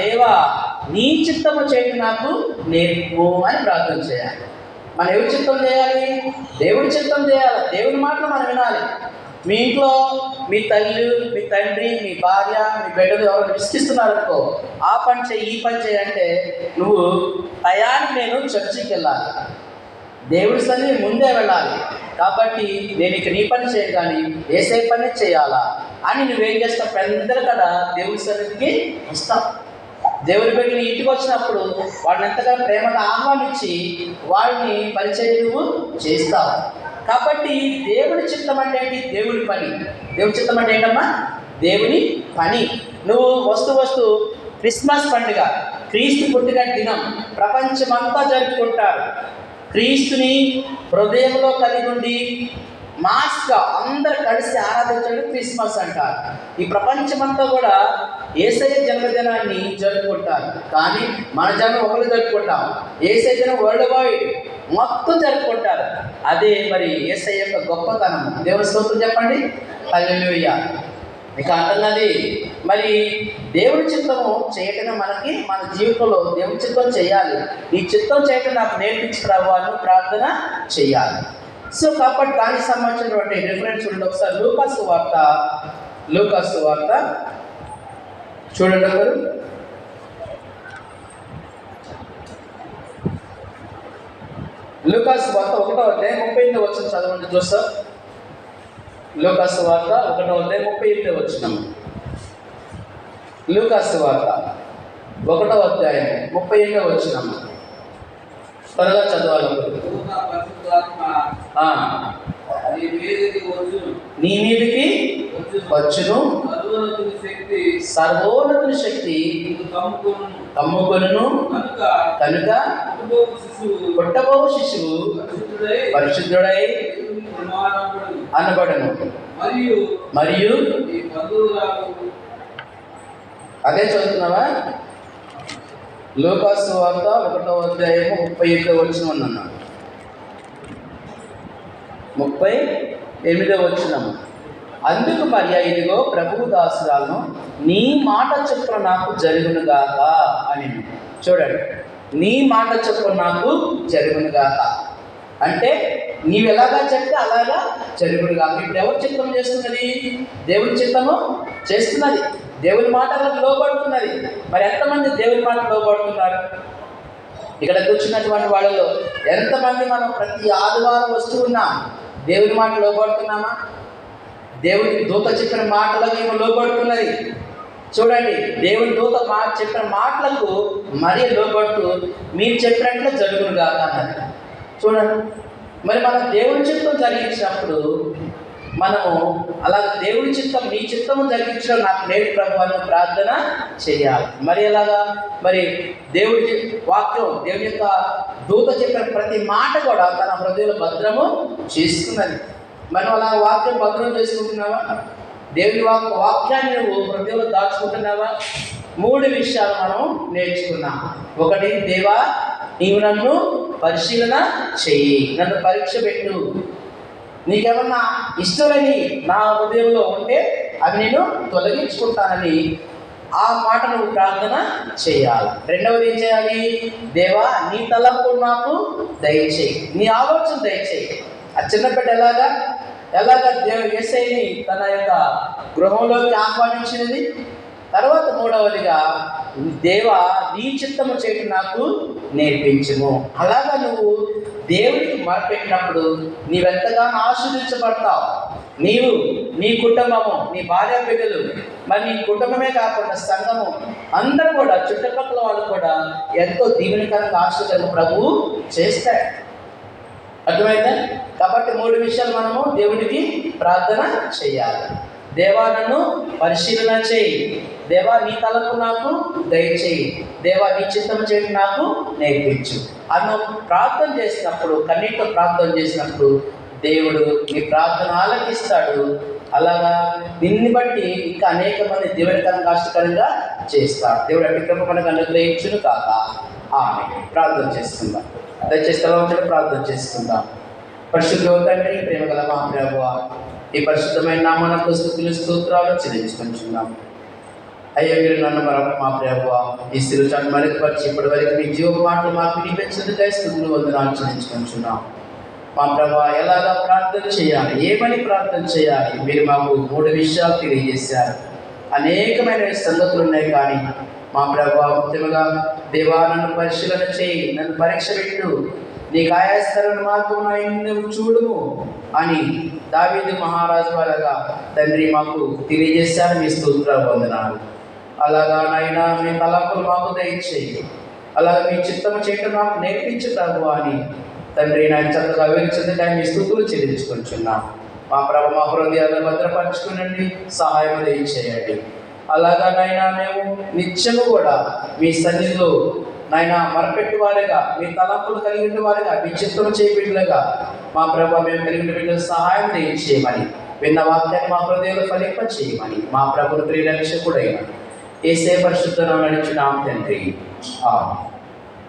దేవా నీ చిత్తము చేయడం నాకు నేర్పు అని ప్రార్థన చేయాలి. మనం ఎవరి చిత్తం చేయాలి? దేవుడి చిత్తం చేయాలి. దేవుడి మాటలు మనం వినాలి. మీ ఇంట్లో మీ తల్లి మీ తండ్రి మీ భార్య మీ బిడ్డలు ఎవరు విసిగిస్తున్నారు అనుకో ఆ పని చేయి ఈ పని చేయి అంటే నువ్వు టయానికి నేను చర్చికి వెళ్ళాలి. దేవుడి సన్ని ముందే వెళ్ళాలి. కాబట్టి నేను ఇక నీ పని చేయను కానీ ఏసే పని చేయాలా? అని నువ్వేం చేస్తావు? పెద్దలు కదా దేవుడి సన్నిధికి వస్తావు. దేవుడి బిడ్డలు ఇంటికి వచ్చినప్పుడు వాడిని ఎంతగా ప్రేమగా ఆహ్వానించి వాళ్ళని పరిచయం చేస్తావు. కాబట్టి దేవుడి చిత్తం అంటే ఏంటి? దేవుడి పని. దేవుడి చిత్తం అంటే ఏంటమ్మా? దేవుని పని. నువ్వు వస్తూ వస్తూ క్రిస్మస్ పండుగ క్రీస్తు పుట్టిన దినం ప్రపంచమంతా జరుపుకుంటారు. క్రీస్తుని హృదయంలో కలిగి ఉండి మాస్గా అందరు కలిసి ఆరాధించడం క్రిస్మస్ అంటారు. ఈ ప్రపంచమంతా కూడా ఏసై జన్మదినాన్ని జరుపుకుంటారు. కానీ మన జన్మ ఒకరు జరుపుకుంటాం. ఏసయ్య జనం వరల్డ్ వైడ్ మొత్తం జరుపుకుంటారు. అదే మరి ఏసయ్య యొక్క గొప్పతనం. దేవుని స్తోత్రం చెప్పండి. హల్లెలూయ. ఇక అంటున్నది మరి దేవుడి చిత్తము చేయటమే మనకి మన జీవితంలో దేవుడి చిత్తం చేయాలి. ఈ చిత్తం చేయటం నాకు నేర్పించుకురావాలని ప్రార్థన చేయాలి. సో కాబట్టి దానికి సంబంధించినటువంటి రిఫరెన్స్ చూడండి. ఒకసారి లూకాసు వార్త లూకాసు వార్త. చూడండి ఒకరు. లూకాస్ వార్త ఒకటో అధ్యాయం ముప్పై ఎనిమిది వచ్చిన చదవండి చూస్తా. లూకాస్ వార్త ఒకటో అధ్యాయం ముప్పై ఎనిమిది వచ్చిన లూకాస్ వార్త ఒకటో అధ్యాయం ముప్పై ఎనిమిది వచ్చిన త్వరగా చదవాలి. నీ మీదికి వచ్చును. సర్వోన్నతుని శక్తి. కమ్ముకొనును. కనుక పుట్టుబోకు శిశువు పరిశుద్ధుడై. అనబడను. మరియు మరియు అదే చదువుతున్నావా? లోకాసు వార్త ఒకటో అధ్యాయము ముప్పై ఎనిమిదో వచ్చిన అన్నా ముప్పై ఎనిమిదో వచ్చినము అందుకు మరియా ఇదిగో ప్రభువు దాసురాలను నీ మాట చొప్పున నాకు జరుగునుగాక అని చూడండి నీ మాట చొప్పున నాకు జరుగునుగాక అంటే నీవు ఎలాగా చెప్తే అలాగా జరుగునుగాక ఇప్పుడు ఎవరు చిత్తం చేస్తున్నది? దేవుడి చిత్తము చేస్తున్నది. దేవుని మాటలకు లోబడుతున్నది. మరి ఎంతమంది దేవుని మాట లోబడుతున్నారు? ఇక్కడ కూర్చున్నటువంటి వాళ్ళలో ఎంతమంది మనం ప్రతి ఆదివారం వస్తూ ఉన్నాం. దేవుని మాట లోబడుతున్నామా? దేవుని దూత చెప్పిన మాటలకు ఈమె లోబడుతున్నది? చూడండి దేవుని దూత మా చెప్పిన మాటలకు మరీ లోబడుతూ మీరు చెప్పినట్లు జరుగును కాక అన్నది. చూడండి మరి మనం దేవుని చెప్పడం జరిగించినప్పుడు మనము అలా దేవుడి చిత్తం నీ చిత్తము జరిగించడం నాకు నేడు ప్రభు అని ప్రార్థన చేయాలి. మరి ఎలాగా? మరి దేవుడి వాక్యం దేవుని యొక్క దూత చెప్పిన ప్రతి మాట కూడా తన హృదయంలో భద్రము చేస్తుందని మనం అలా వాక్యం భద్రం చేసుకుంటున్నావా? దేవుని వాక్ వాక్యాన్ని నువ్వు హృదయంలో దాచుకుంటున్నావా? మూడు విషయాలు మనం నేర్చుకున్నాం. ఒకటి దేవా నీవు నన్ను పరిశీలన చెయ్యి. నన్ను పరీక్ష పెట్టు. నీకేమన్నా ఇష్టమని నా హృదయంలో ఉంటే అవి నేను తొలగించుకుంటానని ఆ మాట నువ్వు ప్రార్థన చేయాలి. రెండవది ఏం చేయాలి? దేవా నీ తలంపు నాకు దయచేయి. నీ ఆలోచన దయచేయి. ఆ చిన్నపిడ్డ ఎలాగా? ఎలాగా దేవ ఎస్ఐని తన యొక్క గృహంలోకి ఆహ్వానించినది? తర్వాత మూడవదిగా దేవ నీ చిత్తము చేయటం నాకు నేర్పించము. అలాగా నువ్వు దేవుడికి మొరపెట్టినప్పుడు నీవెంతగానో ఆస్వాదించబడతావు నీవు నీ కుటుంబము నీ భార్య బిడ్డలు మరి నీ కుటుంబమే కాకుండా సంఘము అందరూ కూడా చుట్టుపక్కల వాళ్ళు కూడా ఎంతో దీవెనకరంగా ఆశీర్వాదం ప్రభువు చేస్తాడు. అర్థమైందా? కాబట్టి మూడు విషయాలు మనము దేవుడికి ప్రార్థన చేయాలి. దేవా నన్ను పరిశీలన చేయి. దేవా నీ తలకు నాకు దయచేయి. దేవా నీ చిత్తం చేయడం నాకు నేర్పించు. అన్న ప్రార్థన చేసినప్పుడు కన్నీటితో ప్రార్థన చేసినప్పుడు దేవుడు నీ ప్రార్థన ఆలకిస్తాడు అలాగా దీన్ని బట్టి ఇంకా అనేక మంది దేవుడికరంగా ఆశకరంగా చేస్తాడు దేవుడు అటు కృప మనకు అనుగ్రహించును కాక. ఆమె ప్రార్థన చేసుకుందాం దయచేసి తల ప్రార్థన చేసుకుందాం పరిశుద్ధ తండ్రి ప్రేమ గల మా ప్రభువ ఈ పరిశుద్ధమైన నామానకు స్థుతులు స్తోత్రాలు చెల్లించుకుంటున్నాం. అయ్యో మీరు నన్ను మరొక మా ప్రభావ ఈ స్థిరుచాన్ని మరుగుపరిచి ఇప్పటి వరకు మీ జీవ మాటలు మాకు వినిపించినందుకై స్థుతులు వందనాలు చెల్లించుకుంటున్నాం. మా ప్రభా ఎలాగా ప్రార్థన చేయాలి? ఏమని ప్రార్థన చేయాలి? మీరు మాకు మూడు విషయాలు తెలియజేశారు. అనేకమైన సంగతులు ఉన్నాయి కానీ మా ప్రభా ముఖ్యంగా దేవా నన్ను పరిశీలన చేయి నన్ను పరీక్ష పెట్టు. నీకు ఆయాస్కరణ మార్గం నువ్వు చూడుము అని దావీదు మహారాజు వాళ్ళగా తండ్రి మాకు తెలియజేశారు మీ స్తోత్ర వందనాలు. అలాగా నాయన మీ తలంపులు మాకు దయచేయి. అలాగే మీ చిత్తం చేయటం మాకు నేర్పించు అని తండ్రి నాయన చక్కగా వివరించింది మీ స్థుతులు చెల్లించుకుంటున్నాం మా ప్రభ మా హృదయాలను భద్రపరచుకునండి సహాయం దయచేయండి. అలాగా నాయన మేము నిత్యము కూడా మీ సన్నిధిలో నాయన మరపెట్టు వారిగా మీ తలంపులు కలిగిన వారిగా మీ చిత్తం మా ప్రభు మేము కలిగిన బిడ్డలు సహాయం దయచేయమని విన్న వాక్యాన్ని మా హృదయంలో ఫలింప చేయమని మా ప్రభుని ప్రియరక్షకుడైన ఏసే పరిశుద్ధ నడిచిన తండ్రి. ఆ